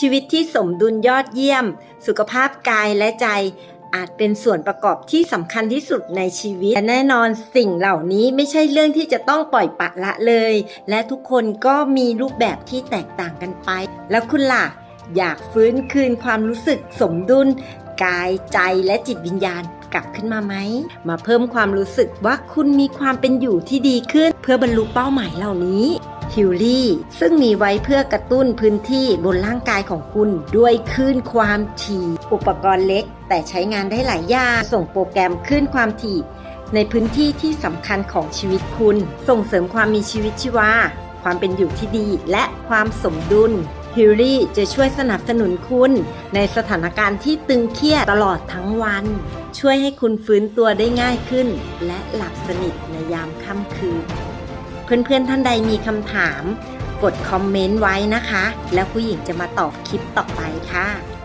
ชีวิตที่สมดุลยอดเยี่ยม สุขภาพกายและใจ อาจเป็นส่วนประกอบที่สำคัญที่สุดในชีวิตและแน่นอนสิ่งเหล่านี้ไม่ใช่เรื่องที่จะต้องปล่อยปละละเลย และทุกคนก็มีรูปแบบที่แตกต่างกันไป แล้วคุณล่ะ อยากฟื้นคืนความรู้สึกสมดุล กายใจและจิตวิญญาณกลับขึ้นมาไหม มาเพิ่มความรู้สึกว่าคุณมีความเป็นอยู่ที่ดีขึ้น เพื่อบรรลุเป้าหมายเหล่านี้ ฮิลลี่ซึ่งมีไว้เพื่อกระตุ้นพื้นที่บนร่างกายของคุณ ด้วยคลื่นความถี่ อุปกรณ์เล็ก แต่ใช้งานได้หลายอย่างส่งโปรแกรมคลื่นความถี่ ในพื้นที่ที่สำคัญของชีวิตคุณ ส่งเสริมความมีชีวิตชีวาความเป็นอยู่ที่ดีและความสมดุลฮิลลี่จะช่วยสนับสนุนคุณในสถานการณ์ที่ตึงเครียดตลอดทั้งวัน ช่วยให้คุณฟื้นตัวได้ง่ายขึ้น และหลับสนิทในยามค่ำคืน เพื่อนๆท่านใดมีคำถาม กดคอมเมนต์ไว้นะคะ แล้วผู้หญิงจะมาตอบคลิปต่อไปค่ะ